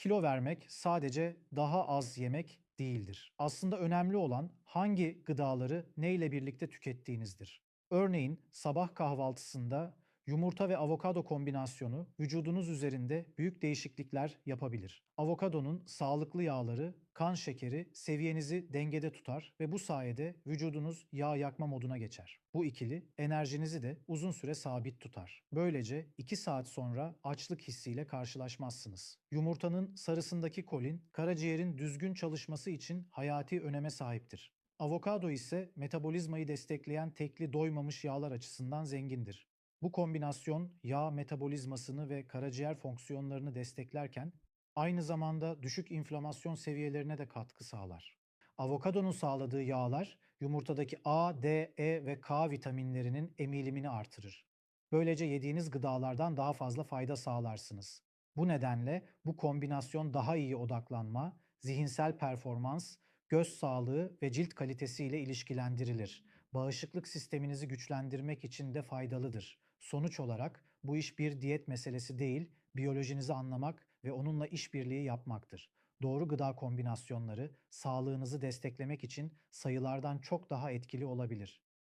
Kilo vermek sadece daha az yemek değildir. Aslında önemli olan hangi gıdaları neyle birlikte tükettiğinizdir. Örneğin sabah kahvaltısında yumurta ve avokado kombinasyonu vücudunuz üzerinde büyük değişiklikler yapabilir. Avokadonun sağlıklı yağları kan şekeri seviyenizi dengede tutar ve bu sayede vücudunuz yağ yakma moduna geçer. Bu ikili enerjinizi de uzun süre sabit tutar. Böylece 2 saat sonra açlık hissiyle karşılaşmazsınız. Yumurtanın sarısındaki kolin karaciğerin düzgün çalışması için hayati öneme sahiptir. Avokado ise metabolizmayı destekleyen tekli doymamış yağlar açısından zengindir. Bu kombinasyon yağ metabolizmasını ve karaciğer fonksiyonlarını desteklerken aynı zamanda düşük inflamasyon seviyelerine de katkı sağlar. Avokadonun sağladığı yağlar yumurtadaki A, D, E ve K vitaminlerinin emilimini artırır. Böylece yediğiniz gıdalardan daha fazla fayda sağlarsınız. Bu nedenle bu kombinasyon daha iyi odaklanma, zihinsel performans, göz sağlığı ve cilt kalitesi ile ilişkilendirilir. Bağışıklık sisteminizi güçlendirmek için de faydalıdır. Sonuç olarak bu iş bir diyet meselesi değil, biyolojinizi anlamak ve onunla işbirliği yapmaktır. Doğru gıda kombinasyonları sağlığınızı desteklemek için sayılardan çok daha etkili olabilir.